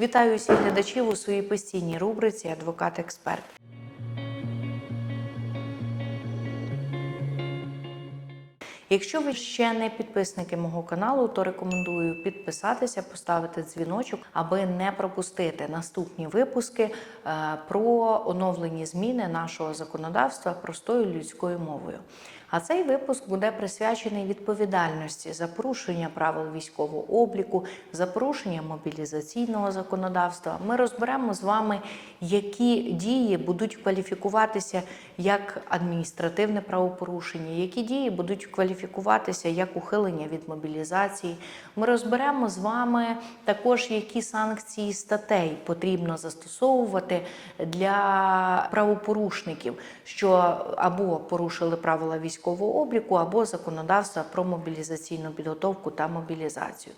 Вітаю усіх глядачів у своїй постійній рубриці Адвокат-експерт. Якщо ви ще не підписники мого каналу, то рекомендую підписатися, поставити дзвіночок, аби не пропустити наступні випуски е, про оновлені зміни нашого законодавства простою людською мовою. А цей випуск буде присвячений відповідальності за порушення правил військового обліку, за порушення мобілізаційного законодавства. Ми розберемо з вами, які дії будуть кваліфікуватися як адміністративне правопорушення, які дії будуть кваліфікуватися як ухилення від мобілізації. Ми розберемо з вами також, які санкції статей потрібно застосовувати для правопорушників, що або порушили правила військового обліку, або законодавства про мобілізаційну підготовку та мобілізацію.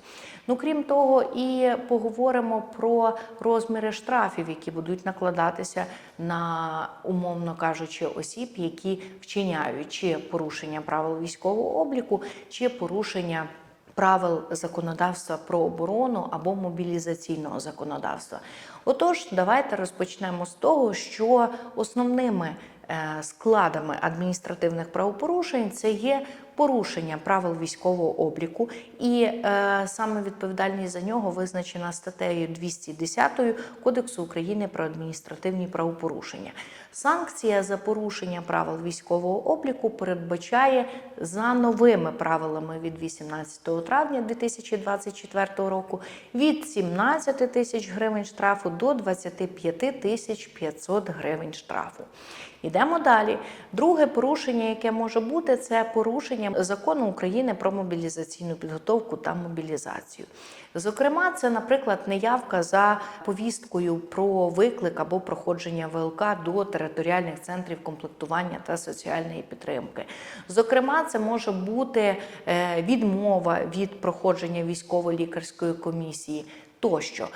Ну крім того, і поговоримо про розміри штрафів, які будуть накладатися на, умовно кажучи, осіб, які вчиняють чи порушення правил військового обліку, чи порушення. Правил законодавства про оборону або мобілізаційного законодавства. Отож, давайте розпочнемо з того, що основними складами адміністративних правопорушень це є порушення правил військового обліку, і е, саме відповідальність за нього визначена статтею 210 Кодексу України про адміністративні правопорушення. Санкція за порушення правил військового обліку передбачає за новими правилами від 18 травня 2024 року від 17 тисяч гривень штрафу до 25 тисяч 500 гривень штрафу. Йдемо далі. Друге порушення, яке може бути, це порушення закону України про мобілізаційну підготовку та мобілізацію. Зокрема, це, наприклад, неявка за повісткою про виклик або проходження ВЛК до територіальних центрів комплектування та соціальної підтримки. Зокрема, це може бути е, відмова від проходження військово-лікарської комісії тощо.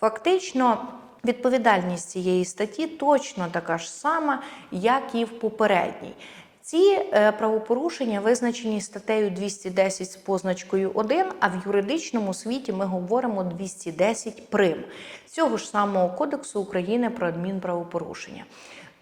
Фактично. Відповідальність цієї статті точно така ж сама, як і в попередній. Ці е, правопорушення визначені статтею 210 з позначкою 1, а в юридичному світі ми говоримо 210 прим. Цього ж самого Кодексу України про адмінправопорушення.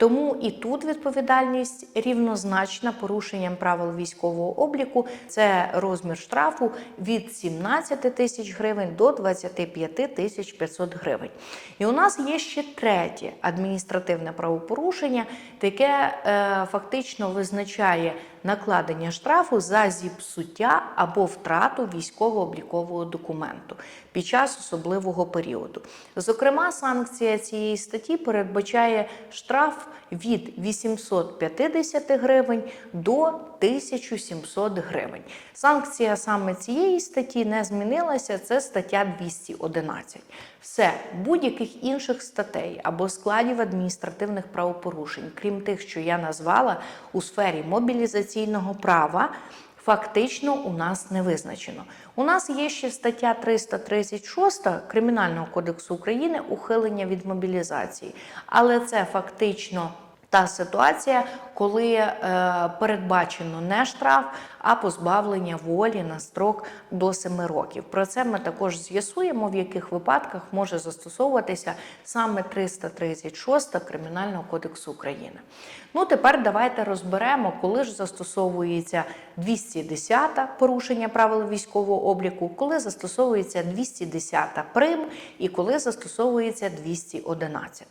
Тому і тут відповідальність рівнозначна порушенням правил військового обліку. Це розмір штрафу від 17 тисяч гривень до 25 тисяч 500 гривень. І у нас є ще третє адміністративне правопорушення, таке е, фактично визначає накладення штрафу за зіпсуття або втрату військово-облікового документу під час особливого періоду. Зокрема, санкція цієї статті передбачає штраф від 850 гривень до 1700 гривень. Санкція саме цієї статті не змінилася. Це стаття 211. Все, будь-яких інших статей або складів адміністративних правопорушень, крім тих, що я назвала у сфері мобілізаційного права. Фактично у нас не визначено. У нас є ще стаття 336 Кримінального кодексу України ухилення від мобілізації, але це фактично та ситуація, коли е, передбачено не штраф, а позбавлення волі на строк до 7 років. Про це ми також з'ясуємо, в яких випадках може застосовуватися саме 336 Кримінального кодексу України. Ну, тепер давайте розберемо, коли ж застосовується 210 порушення правил військового обліку, коли застосовується 210 прим і коли застосовується 211.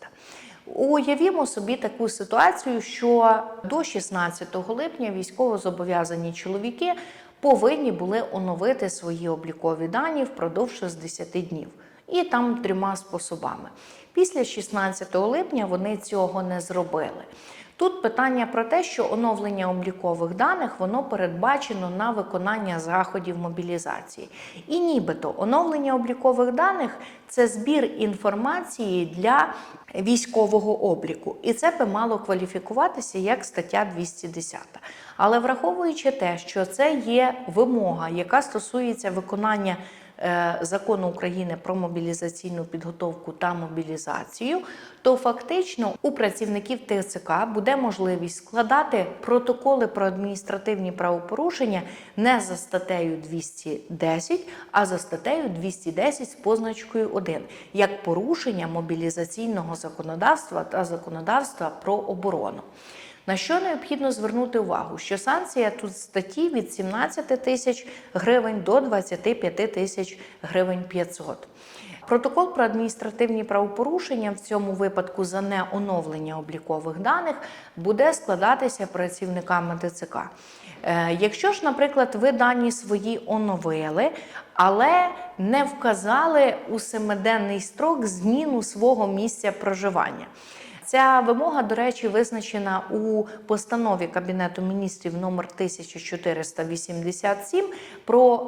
Уявімо собі таку ситуацію, що до 16 липня військовозобов'язані чоловіки повинні були оновити свої облікові дані впродовж 60 днів. І там трьома способами. Після 16 липня вони цього не зробили. Тут питання про те, що оновлення облікових даних воно передбачено на виконання заходів мобілізації. І нібито оновлення облікових даних це збір інформації для військового обліку. І це би мало кваліфікуватися як стаття 210. Але враховуючи те, що це є вимога, яка стосується виконання закону України про мобілізаційну підготовку та мобілізацію, то фактично у працівників ТЦК буде можливість складати протоколи про адміністративні правопорушення не за статтею 210, а за статтею 210 з позначкою 1, як порушення мобілізаційного законодавства та законодавства про оборону. На що необхідно звернути увагу, що санкція тут статті від 17 тисяч гривень до 25 тисяч гривень 500. Протокол про адміністративні правопорушення в цьому випадку за неоновлення облікових даних буде складатися працівниками ТЦК. Е, Якщо ж, наприклад, ви дані свої оновили, але не вказали у семиденний строк зміну свого місця проживання. Ця вимога, до речі, визначена у постанові Кабінету міністрів номер 1487 про е,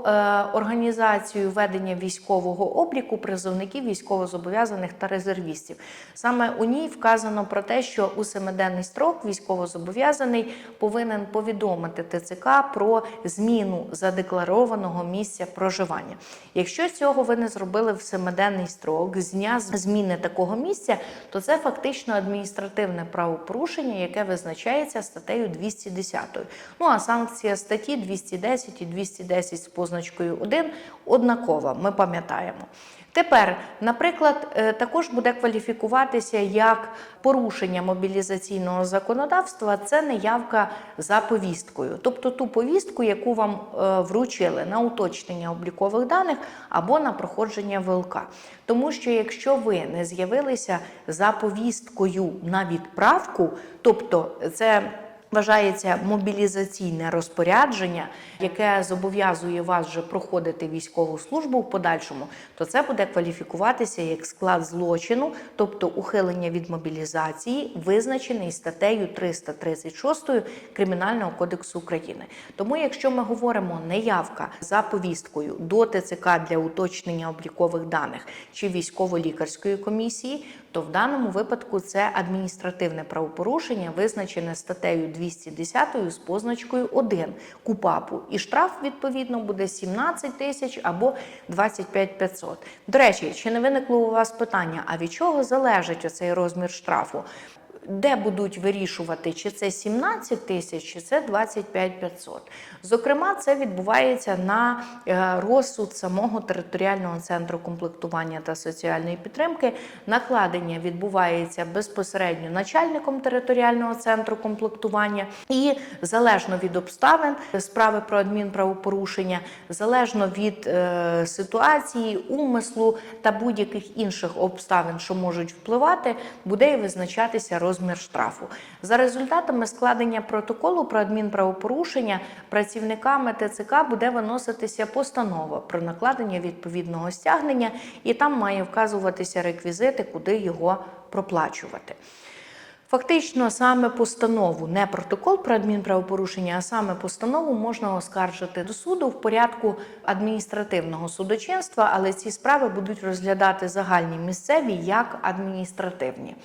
організацію ведення військового обліку призовників військовозобов'язаних та резервістів. Саме у ній вказано про те, що у семиденний строк військовозобов'язаний повинен повідомити ТЦК про зміну задекларованого місця проживання. Якщо цього ви не зробили в семиденний строк з дня зміни такого місця, то це фактично адміністративне правопорушення, яке визначається статтею 210. Ну а санкція статті 210 і 210 з позначкою 1 однакова. Ми пам'ятаємо. Тепер, наприклад, е, також буде кваліфікуватися як порушення мобілізаційного законодавства, це неявка за повісткою, тобто ту повістку, яку вам е, вручили на уточнення облікових даних або на проходження ВЛК. Тому що якщо ви не з'явилися за повісткою на відправку, тобто це Вважається мобілізаційне розпорядження, яке зобов'язує вас вже проходити військову службу в подальшому, то це буде кваліфікуватися як склад злочину, тобто ухилення від мобілізації, визначений статтею 336 Кримінального кодексу України. Тому, якщо ми говоримо неявка за повісткою до ТЦК для уточнення облікових даних чи військово-лікарської комісії, то в даному випадку це адміністративне правопорушення, визначене статтею 210 з позначкою 1 КУПАПу. І штраф, відповідно, буде 17 тисяч або 25 500. До речі, чи не виникло у вас питання, а від чого залежить оцей розмір штрафу? Де будуть вирішувати, чи це 17 тисяч, чи це 25 500. Зокрема, це відбувається на е, розсуд самого територіального центру комплектування та соціальної підтримки. Накладення відбувається безпосередньо начальником територіального центру комплектування, і залежно від обставин справи про адмінправопорушення, залежно від е, ситуації, умислу та будь-яких інших обставин, що можуть впливати, буде і визначатися розмір штрафу. За результатами складення протоколу про адмінправопорушення працівниками ТЦК буде виноситися постанова про накладення відповідного стягнення, і там має вказуватися реквізити, куди його проплачувати. Фактично, саме постанову, не протокол про адмінправопорушення, а саме постанову можна оскаржити до суду в порядку адміністративного судочинства, але ці справи будуть розглядати загальні місцеві як адміністративні.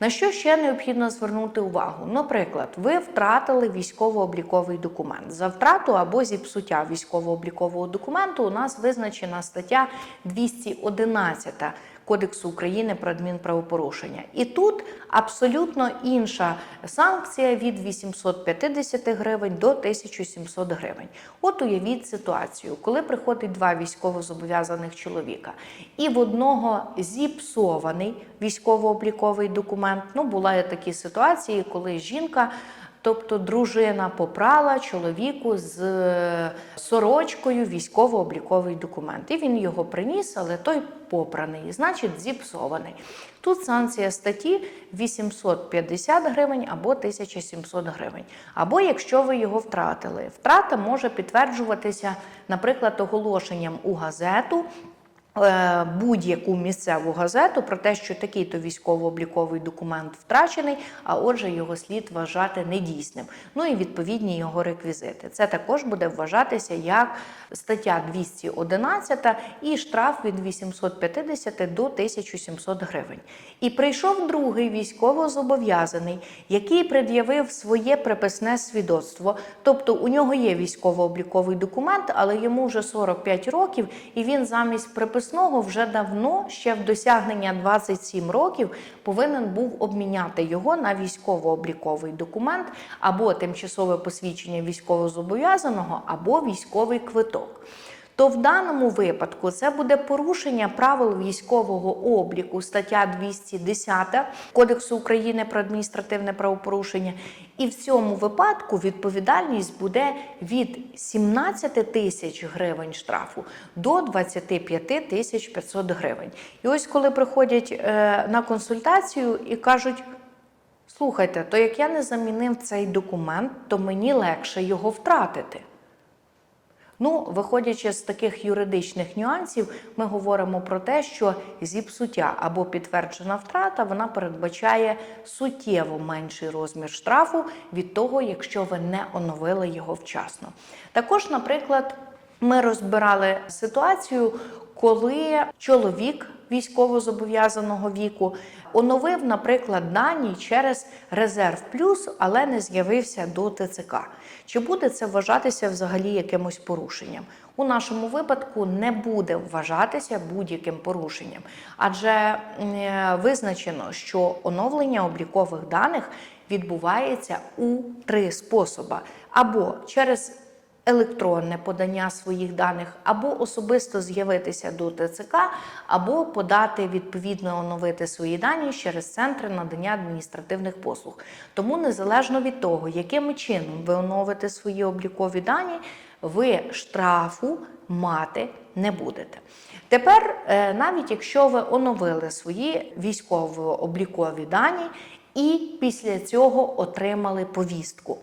На що ще необхідно звернути увагу? Наприклад, ви втратили військово-обліковий документ. За втрату або зіпсуття військово-облікового документу у нас визначена стаття 211 Кодексу України про адмінправопорушення. І тут абсолютно інша санкція від 850 гривень до 1700 гривень. От уявіть ситуацію, коли приходить два військовозобов'язаних чоловіка, і в одного зіпсований військово-обліковий документ. Ну, були такі ситуації, коли жінка. Тобто дружина попрала чоловіку з е, сорочкою військово-обліковий документ. І він його приніс, але той попраний, значить зіпсований. Тут санкція статті 850 гривень або 1700 гривень. Або якщо ви його втратили. Втрата може підтверджуватися, наприклад, оголошенням у газету будь-яку місцеву газету про те, що такий-то військово-обліковий документ втрачений, а отже, його слід вважати недійсним. Ну і відповідні його реквізити. Це також буде вважатися як стаття 211 і штраф від 850 до 1700 гривень. І прийшов другий військовозобов'язаний, який пред'явив своє приписне свідоцтво. Тобто у нього є військово-обліковий документ, але йому вже 45 років, і він замість приписного вже давно, ще в досягнення 27 років, повинен був обміняти його на військово-обліковий документ або тимчасове посвідчення військовозобов'язаного, або військовий квиток то в даному випадку це буде порушення правил військового обліку, стаття 210 Кодексу України про адміністративне правопорушення. І в цьому випадку відповідальність буде від 17 тисяч гривень штрафу до 25 тисяч 500 гривень. І ось коли приходять е, на консультацію і кажуть. Слухайте, то як я не замінив цей документ, то мені легше його втратити. Ну, виходячи з таких юридичних нюансів, ми говоримо про те, що зіпсуття або підтверджена втрата вона передбачає суттєво менший розмір штрафу від того, якщо ви не оновили його вчасно. Також, наприклад, ми розбирали ситуацію, коли чоловік військовозобов'язаного віку оновив, наприклад, дані через резерв плюс, але не з'явився до ТЦК. Чи буде це вважатися взагалі якимось порушенням? У нашому випадку не буде вважатися будь-яким порушенням, адже е, визначено, що оновлення облікових даних відбувається у три способи: або через електронне подання своїх даних, або особисто з'явитися до ТЦК, або подати відповідно оновити свої дані через центри надання адміністративних послуг. Тому незалежно від того, яким чином ви оновите свої облікові дані, ви штрафу мати не будете. Тепер, е, навіть якщо ви оновили свої військово-облікові дані і після цього отримали повістку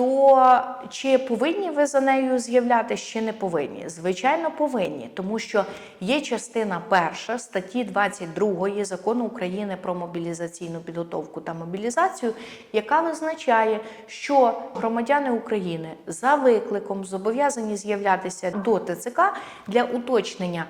то чи повинні ви за нею з'являтися, чи не повинні? Звичайно, повинні, тому що є частина перша статті 22 закону України про мобілізаційну підготовку та мобілізацію, яка визначає, що громадяни України за викликом зобов'язані з'являтися до ТЦК для уточнення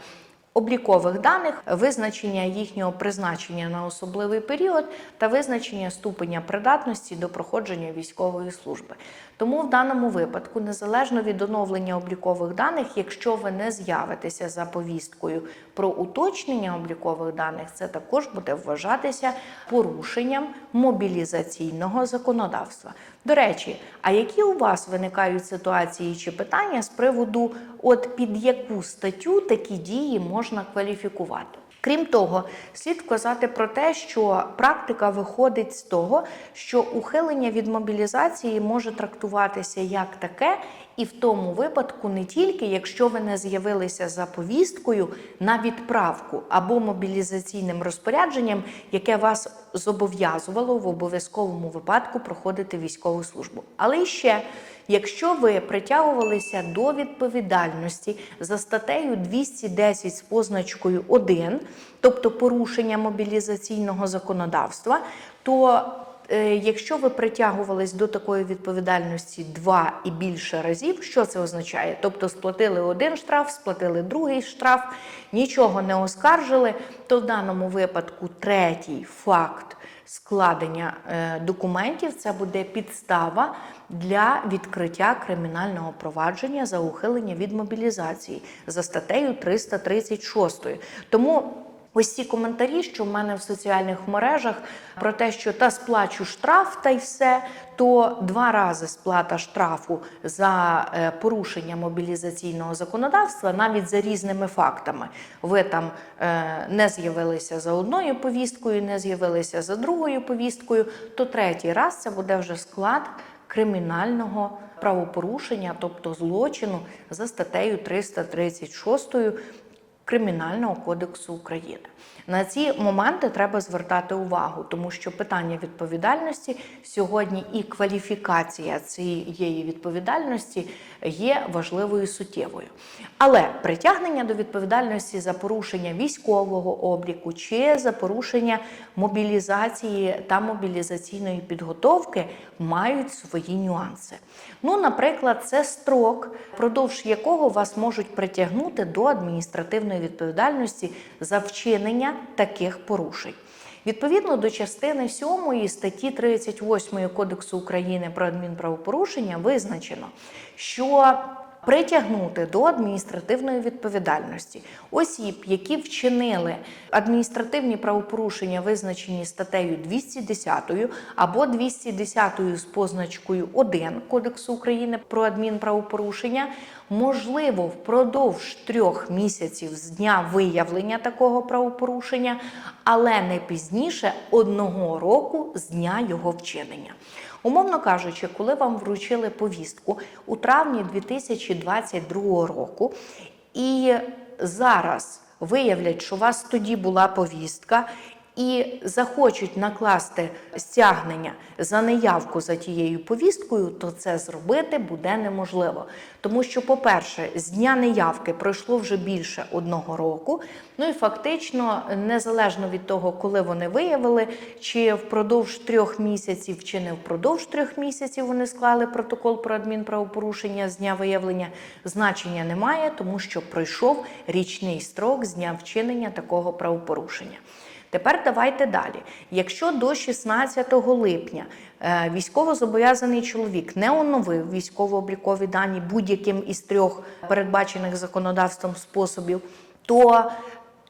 облікових даних, визначення їхнього призначення на особливий період та визначення ступеня придатності до проходження військової служби. Тому в даному випадку, незалежно від оновлення облікових даних, якщо ви не з'явитеся за повісткою про уточнення облікових даних, це також буде вважатися порушенням мобілізаційного законодавства. До речі, а які у вас виникають ситуації чи питання з приводу, от під яку статтю такі дії можна кваліфікувати? Крім того, слід вказати про те, що практика виходить з того, що ухилення від мобілізації може трактуватися як таке, і в тому випадку не тільки якщо ви не з'явилися за повісткою на відправку або мобілізаційним розпорядженням, яке вас зобов'язувало в обов'язковому випадку проходити військову службу, але ще Якщо ви притягувалися до відповідальності за статтею 210 з позначкою 1, тобто порушення мобілізаційного законодавства, то Якщо ви притягувались до такої відповідальності два і більше разів, що це означає? Тобто сплатили один штраф, сплатили другий штраф, нічого не оскаржили, то в даному випадку третій факт складення е, документів це буде підстава для відкриття кримінального провадження за ухилення від мобілізації за статтею 336. Тому Ці коментарі, що в мене в соціальних мережах про те, що та сплачу штраф, та й все, то два рази сплата штрафу за е, порушення мобілізаційного законодавства, навіть за різними фактами. Ви там е, не з'явилися за одною повісткою, не з'явилися за другою повісткою, то третій раз це буде вже склад кримінального правопорушення, тобто злочину за статтею 336 Кримінального кодексу України. На ці моменти треба звертати увагу, тому що питання відповідальності сьогодні і кваліфікація цієї відповідальності є важливою і суттєвою. Але притягнення до відповідальності за порушення військового обліку чи за порушення мобілізації та мобілізаційної підготовки мають свої нюанси. Ну, наприклад, це строк, впродовж якого вас можуть притягнути до адміністративної відповідальності за вчинення таких порушень. Відповідно до частини 7 статті 38 Кодексу України про адмінправопорушення визначено, що Притягнути до адміністративної відповідальності осіб, які вчинили адміністративні правопорушення, визначені статтею 210 або 210 з позначкою 1 Кодексу України про адмінправопорушення, можливо впродовж трьох місяців з дня виявлення такого правопорушення, але не пізніше одного року з дня його вчинення. Умовно кажучи, коли вам вручили повістку у травні 2022 року, і зараз виявлять, що у вас тоді була повістка. І захочуть накласти стягнення за неявку за тією повісткою, то це зробити буде неможливо. Тому що, по-перше, з дня неявки пройшло вже більше одного року. Ну і фактично, незалежно від того, коли вони виявили, чи впродовж трьох місяців, чи не впродовж трьох місяців вони склали протокол про адмінправопорушення з дня виявлення, значення немає, тому що пройшов річний строк з дня вчинення такого правопорушення. Тепер давайте далі. Якщо до 16 липня е, військовозобов'язаний чоловік не оновив військово-облікові дані будь-яким із трьох передбачених законодавством способів, то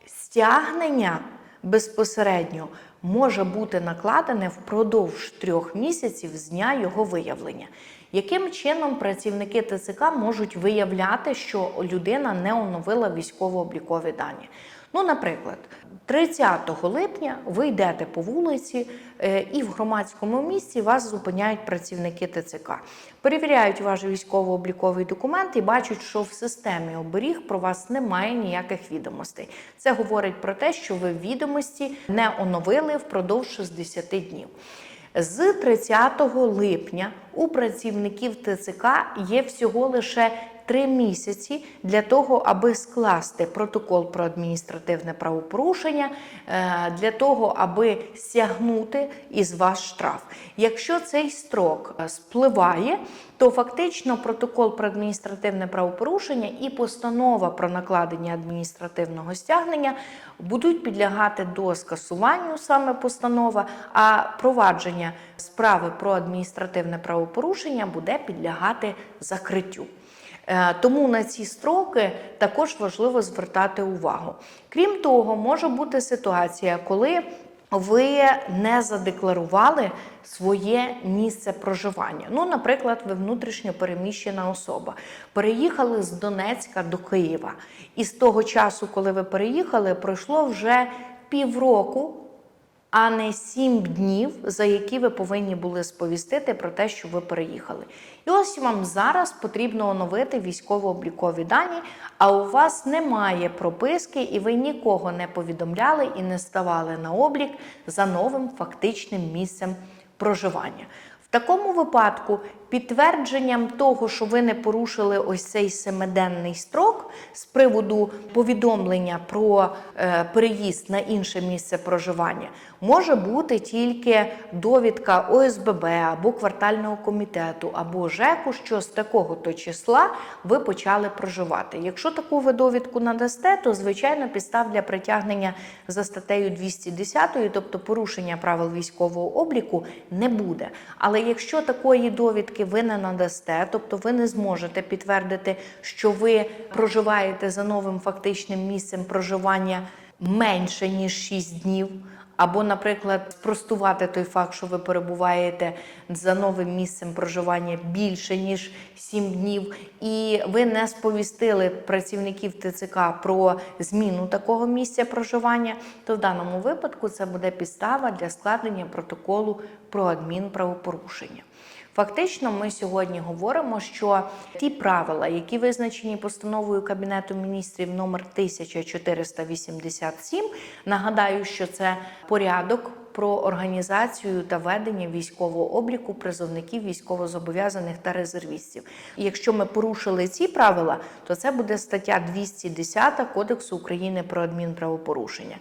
стягнення безпосередньо може бути накладене впродовж трьох місяців з дня його виявлення. Яким чином працівники ТЦК можуть виявляти, що людина не оновила військово-облікові дані? Ну, наприклад, 30 липня ви йдете по вулиці е, і в громадському місці вас зупиняють працівники ТЦК. Перевіряють ваш військово-обліковий документ і бачать, що в системі оберіг про вас немає ніяких відомостей. Це говорить про те, що ви відомості не оновили впродовж 60 днів. З 30 липня у працівників ТЦК є всього лише три місяці для того, аби скласти протокол про адміністративне правопорушення, е, для того, аби стягнути із вас штраф. Якщо цей строк е, спливає, то фактично протокол про адміністративне правопорушення і постанова про накладення адміністративного стягнення будуть підлягати до скасуванню саме постанова, а провадження справи про адміністративне правопорушення буде підлягати закриттю. Е, Тому на ці строки також важливо звертати увагу. Крім того, може бути ситуація, коли ви не задекларували своє місце проживання. Ну, наприклад, ви внутрішньо переміщена особа. Переїхали з Донецька до Києва. І з того часу, коли ви переїхали, пройшло вже півроку а не сім днів, за які ви повинні були сповістити про те, що ви переїхали. І ось вам зараз потрібно оновити військово-облікові дані, а у вас немає прописки, і ви нікого не повідомляли і не ставали на облік за новим фактичним місцем проживання. В такому випадку підтвердженням того, що ви не порушили ось цей семиденний строк з приводу повідомлення про е, переїзд на інше місце проживання, може бути тільки довідка ОСББ або квартального комітету, або ЖЕКу, що з такого то числа ви почали проживати. Якщо таку ви довідку надасте, то звичайно підстав для притягнення за статтею 210, тобто порушення правил військового обліку, не буде. Але якщо такої довідки ви не надасте, тобто ви не зможете підтвердити, що ви проживаєте за новим фактичним місцем проживання менше ніж 6 днів. або, наприклад, спростувати той факт, що ви перебуваєте за новим місцем проживання більше ніж 7 днів, і ви не сповістили працівників ТЦК про зміну такого місця проживання, то в даному випадку це буде підстава для складення протоколу про адмінправопорушення. Фактично, ми сьогодні говоримо, що ті правила, які визначені постановою Кабінету міністрів номер 1487, нагадаю, що це порядок про організацію та ведення військового обліку призовників військовозобов'язаних та резервістів. Якщо ми порушили ці правила, то це буде стаття 210 Кодексу України про адмінправопорушення.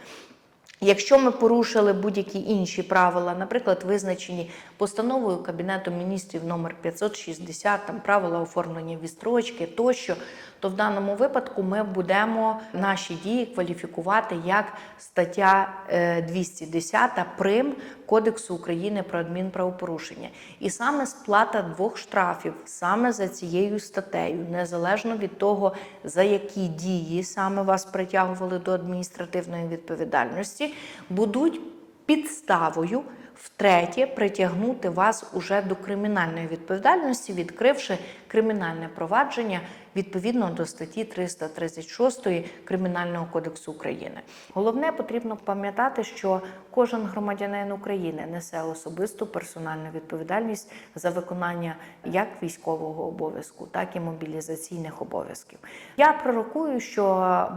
Якщо ми порушили будь-які інші правила, наприклад, визначені постановою Кабінету міністрів номер 560, там правила оформлення відстрочки тощо, то в даному випадку ми будемо наші дії кваліфікувати як стаття е, 210 прим Кодексу України про адмінправопорушення. І саме сплата двох штрафів саме за цією статтею, незалежно від того, за які дії саме вас притягували до адміністративної відповідальності, будуть підставою втретє притягнути вас уже до кримінальної відповідальності, відкривши кримінальне провадження відповідно до статті 336 Кримінального кодексу України. Головне потрібно пам'ятати, що кожен громадянин України несе особисту персональну відповідальність за виконання як військового обов'язку, так і мобілізаційних обов'язків. Я пророкую, що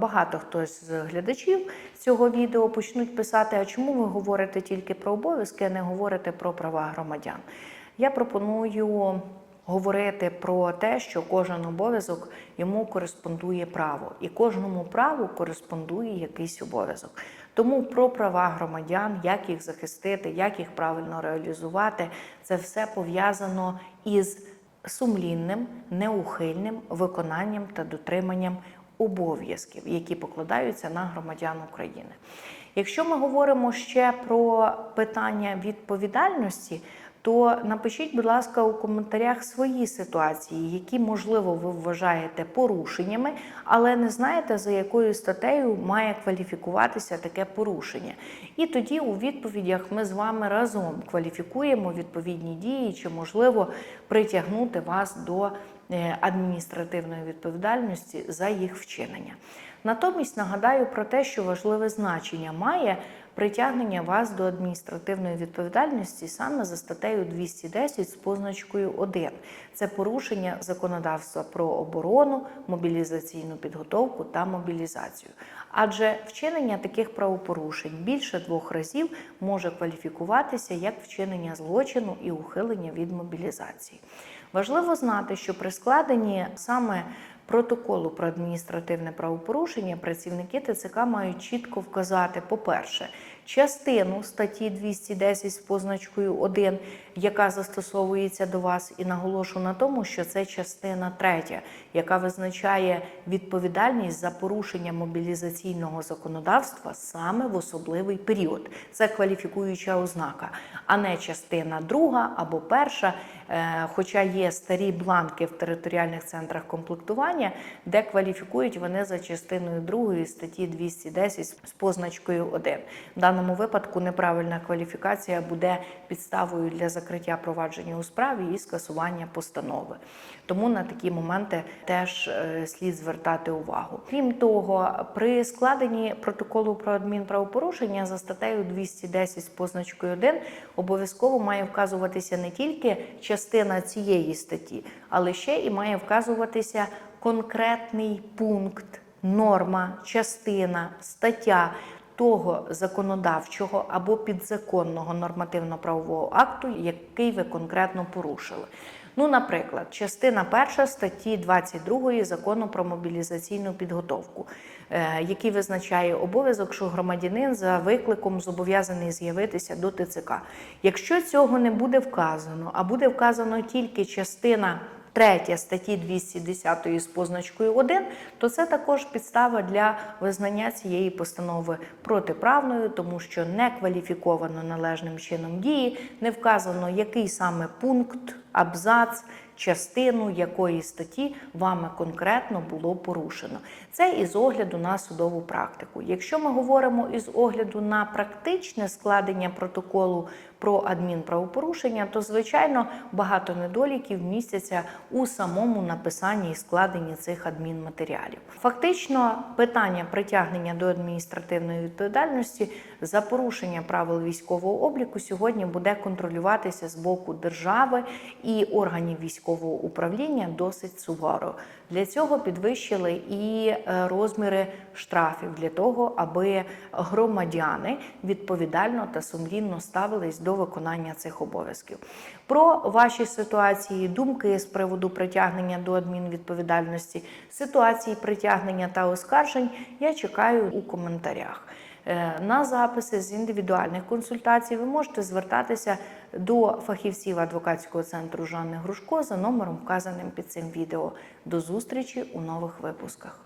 багато хто з глядачів цього відео почнуть писати: а чому ви говорите тільки про обов'язки, а не говорите про права громадян? Я пропоную говорити про те, що кожен обов'язок йому кореспондує право, і кожному праву кореспондує якийсь обов'язок. Тому про права громадян, як їх захистити, як їх правильно реалізувати, це все пов'язано із сумлінним, неухильним виконанням та дотриманням обов'язків, які покладаються на громадян України. Якщо ми говоримо ще про питання відповідальності, то напишіть, будь ласка, у коментарях свої ситуації, які, можливо, ви вважаєте порушеннями, але не знаєте, за якою статтею має кваліфікуватися таке порушення. І тоді у відповідях ми з вами разом кваліфікуємо відповідні дії, чи можливо притягнути вас до е, адміністративної відповідальності за їх вчинення. Натомість нагадаю про те, що важливе значення має притягнення вас до адміністративної відповідальності саме за статтею 210 з позначкою 1. Це порушення законодавства про оборону, мобілізаційну підготовку та мобілізацію. Адже вчинення таких правопорушень більше двох разів може кваліфікуватися як вчинення злочину і ухилення від мобілізації. Важливо знати, що при складенні саме протоколу про адміністративне правопорушення працівники ТЦК мають чітко вказати, по-перше, частину статті 210 з позначкою 1, яка застосовується до вас, і наголошу на тому, що це частина третя, яка визначає відповідальність за порушення мобілізаційного законодавства саме в особливий період. Це кваліфікуюча ознака, а не частина друга або перша. Е, Хоча є старі бланки в територіальних центрах комплектування, де кваліфікують вони за частиною другої статті 210 з позначкою 1. В даному випадку неправильна кваліфікація буде підставою для закриття провадження у справі і скасування постанови. Тому на такі моменти теж е, слід звертати увагу. Крім того, при складенні протоколу про адмінправопорушення за статтею 210 з позначкою 1 обов'язково має вказуватися не тільки частина цієї статті, але ще і має вказуватися конкретний пункт, норма, частина, стаття того законодавчого або підзаконного нормативно-правового акту, який ви конкретно порушили. Ну, наприклад, частина перша статті 22 закону про мобілізаційну підготовку, е, який визначає обов'язок, що громадянин за викликом зобов'язаний з'явитися до ТЦК. Якщо цього не буде вказано, а буде вказано тільки частина. Третя статті 210 з позначкою 1, то це також підстава для визнання цієї постанови протиправною, тому що не кваліфіковано належним чином дії, не вказано, який саме пункт, абзац частину якої статті вами конкретно було порушено. Це із огляду на судову практику. Якщо ми говоримо із огляду на практичне складення протоколу про адмінправопорушення, то звичайно багато недоліків містяться у самому написанні і складенні цих адмінматеріалів. Фактично, питання притягнення до адміністративної відповідальності за порушення правил військового обліку сьогодні буде контролюватися з боку держави і органів військового управління досить суворо. Для цього підвищили і е, розміри штрафів для того, аби громадяни відповідально та сумлінно ставились до виконання цих обов'язків. Про ваші ситуації, думки з приводу притягнення до адмінвідповідальності, ситуації притягнення та оскаржень я чекаю у коментарях. Е, На записи з індивідуальних консультацій ви можете звертатися до фахівців адвокатського центру Жанни Грушко за номером, вказаним під цим відео. До зустрічі у нових випусках.